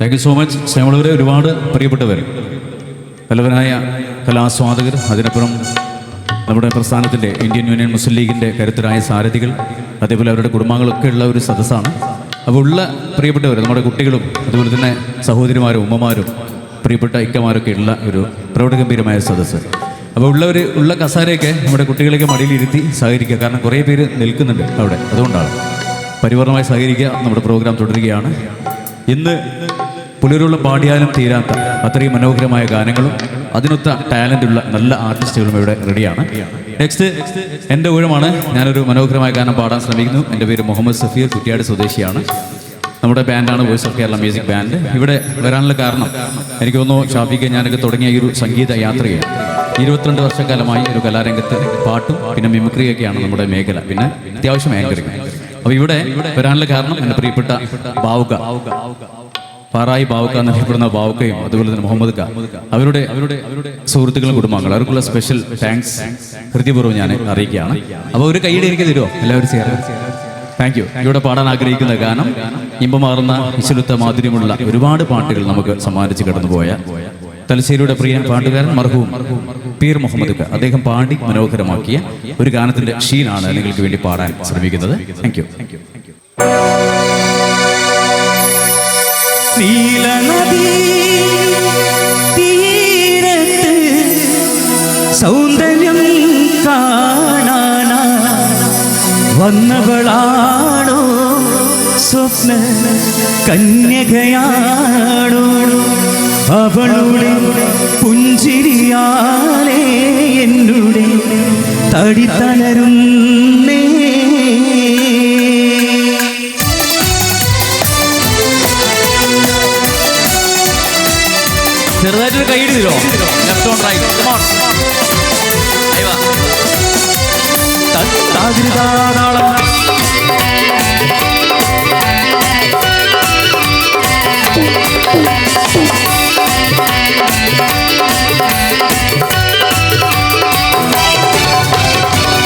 Thank you so much സ്നേഹമുള്ളവരെ ഒരുപാട് പ്രിയപ്പെട്ടവർ പലവരായ കലാസ്വാദകർ അതിനപ്പുറം നമ്മുടെ പ്രസ്ഥാനത്തിന്റെ ഇന്ത്യൻ യൂണിയൻ മുസ്ലിം ലീഗിന്റെ കരുത്തരായ സാരഥികൾ അതേപോലെ അവരുടെ കുടുംബങ്ങളൊക്കെ ഉള്ള ഒരു സദസ്സാണ്. അപ്പോൾ ഉള്ള പ്രിയപ്പെട്ടവർ നമ്മുടെ കുട്ടികളും അതുപോലെ തന്നെ സഹോദരിമാരും ഉമ്മമാരും പ്രിയപ്പെട്ട ഇക്കമാരൊക്കെ ഉള്ള ഒരു പ്രൗഢഗംഭീരമായ സദസ്സ്. അപ്പോൾ ഉള്ളവർ ഉള്ള കസാരയൊക്കെ നമ്മുടെ കുട്ടികളെയൊക്കെ മടിയിലിരുത്തി സഹകരിക്കുക. കാരണം കുറേ പേര് നിൽക്കുന്നുണ്ട് അവിടെ. അതുകൊണ്ടാണ്. പരിപൂർണമായി സഹകരിക്കുക. നമ്മുടെ പ്രോഗ്രാം തുടരുകയാണ്. ഇന്ന് പുലരുള്ളം പാടിയാലും തീരാത്ത അത്രയും മനോഹരമായ ഗാനങ്ങളും അതിനൊത്ത ടാലന്റ് ഉള്ള നല്ല ആർട്ടിസ്റ്റുകളും ഇവിടെ റെഡിയാണ്. നെക്സ്റ്റ് എന്റെ ഊഴമാണ്. ഞാനൊരു മനോഹരമായ ഗാനം പാടാൻ ശ്രമിക്കുന്നു. എന്റെ പേര് മുഹമ്മദ് സഫീർ കുറ്റിയാട് സ്വദേശിയാണ്. നമ്മുടെ ബാൻഡാണ് voice of Kerala music band ഇവിടെ വരാനുള്ള കാരണം എനിക്ക് തോന്നുന്നു ഷാഫിക്ക് ഞാനൊക്കെ തുടങ്ങിയ ഈ ഒരു സംഗീത യാത്രയാണ് ഇരുപത്തിരണ്ട് വർഷക്കാലമായി ഒരു കലാരംഗത്ത് പാട്ടും പിന്നെ മിമിക്രിയൊക്കെയാണ് നമ്മുടെ മേഖല. പിന്നെ അത്യാവശ്യം ആങ്കറിങ് അപ്പോൾ ഇവിടെ വരാനുള്ള കാരണം എന്റെ പ്രിയപ്പെട്ട ബാവുക. പാറായി ബാവുക്ക എന്നറിയപ്പെടുന്ന ബാവുക്കയും അതുപോലെ തന്നെ മുഹമ്മദ് ഖാ അവരുടെ അവരുടെ അവരുടെ സുഹൃത്തുക്കളും കുടുംബങ്ങൾ അവർക്കുള്ള സ്പെഷ്യൽ താങ്ക്സ് ഹൃദയപൂർവം ഞാൻ അറിയിക്കുകയാണ്. അപ്പോൾ ഒരു കൈയുടെ എനിക്ക് തരുമോ എല്ലാവരും ചേർന്ന് താങ്ക് യു ഇവിടെ പാടാൻ ആഗ്രഹിക്കുന്ന ഗാനം ഇമ്പമാർന്ന വിശുദ്ധ മാധുര്യമുള്ള ഒരുപാട് പാട്ടുകൾ നമുക്ക് സമ്മാനിച്ച് കടന്നുപോയ തലശ്ശേരിയുടെ പ്രിയ പാട്ടുകാരൻ മർഹൂം പീർ മുഹമ്മദ് ഖാ അദ്ദേഹം പാടി മനോഹരമാക്കിയ ഒരു ഗാനത്തിന്റെ ഷീനാണ് നിങ്ങൾക്ക് വേണ്ടി പാടാൻ ശ്രമിക്കുന്നത്. താങ്ക് യു താങ്ക് യു നീലനദി തീരത്ത് സൗന്ദര്യം കാണാനാ വന്നവളാണോ സ്വപ്ന കന്യകയാണോ? അവളുടെ പുഞ്ചിരിയാലേ എന്നുടെ തടി don't right. Come on. தகிரிதானாளம்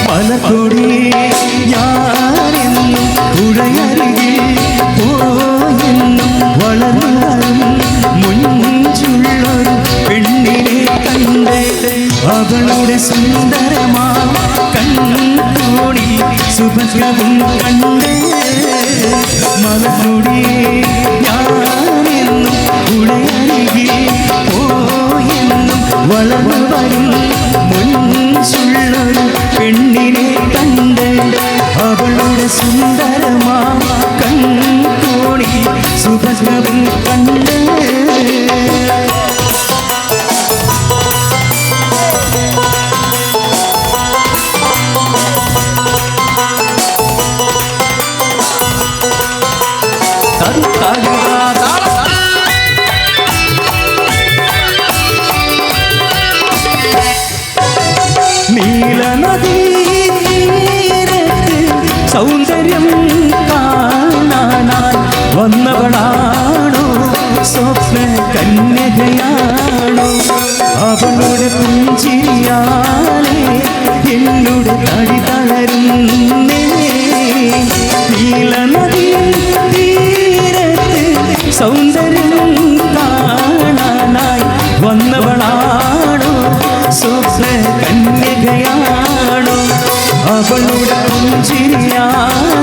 மலக்குடி അവളുടെ സുന്ദരമാ കണ്ണോടി സുഭദ്രവും കണ്ട്. മലക്കൊടിയെ ഞാനെന്നും ഉടയരികിൽ പോയെന്നും വളർന്നു വരും. നീലനദീ തീരത്ത് സൗന്ദര്യം കാണാനായി വന്നവളാണോ? സ്വപ്ന കന്യകയാണോ അവളുടെ പുഞ്ചിരിയാലേ അവളുടെ പുഞ്ചിരിയാലേ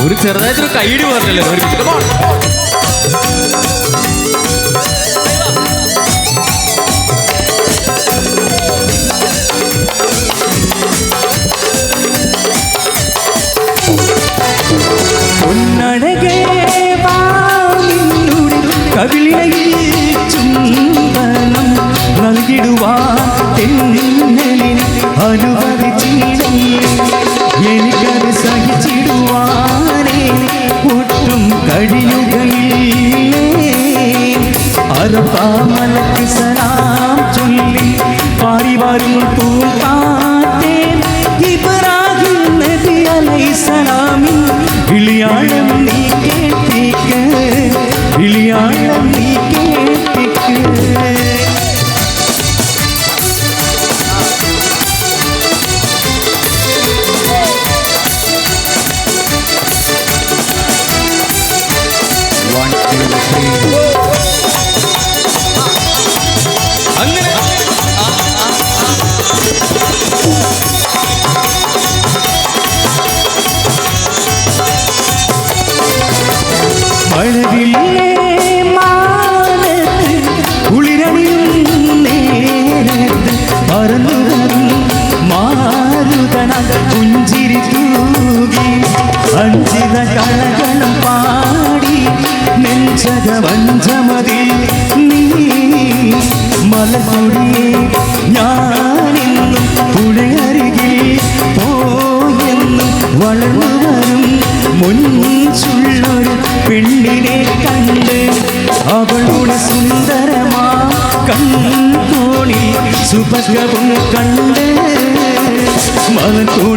ഒരു ചെറുതായിട്ടൊരു കൈയിടി പറഞ്ഞല്ലോ ഒരു तू पाते இப்ராஹிம் நபி அலைஹிஸ்ஸலாமின் விளையாடும் நீ கேட்டீங்க விளையாடும் நீ മാരുതന പുഞ്ചിരി തൂകി അഞ്ചിത കളകളം പാടി നെഞ്ചക വഞ്ചമതി നീ മലമുടിയെ ഞാനിന്നും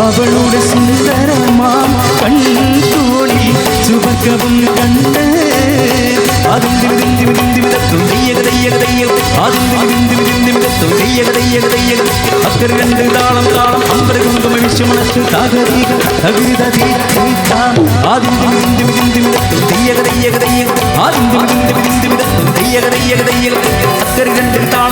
அவளோட சுந்தரமா கண் தோழி சுபக்கவும் கண்ட அதும் திவிதிந்து விதிந்து விதத்தும் தையக தையக தையல் அதும் திவிதிந்து விதிந்து விதத்தும் தையக தையக தையல் அக்கர் கண்டு தாளம் தாளம் அம்பர் குங்கும விஷயம் மனசு தாகதீக தகுதி ததி தீத்தான் ஆதிம் திவிதிந்து விதிந்து விதத்தும் தையக தையக தையல் ஆதிம் திவிதிந்து விதிந்து விதத்தும் தையக அக்கர் கண்டு தாளம்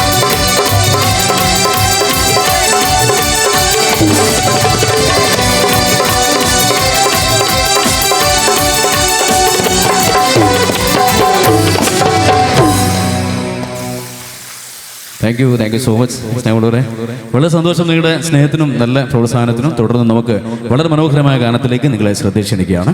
thank you thank you so much സ്നേഹമുള്ളവരെ. വളരെ സന്തോഷം നിങ്ങളുടെ സ്നേഹത്തിനും നല്ല പ്രോത്സാഹനത്തിനും. തുടർന്ന് നമുക്ക് വളരെ മനോഹരമായ ഗാനത്തിലേക്ക് നിങ്ങളെ ശ്രദ്ധ ക്ഷണിക്കുകയാണ്.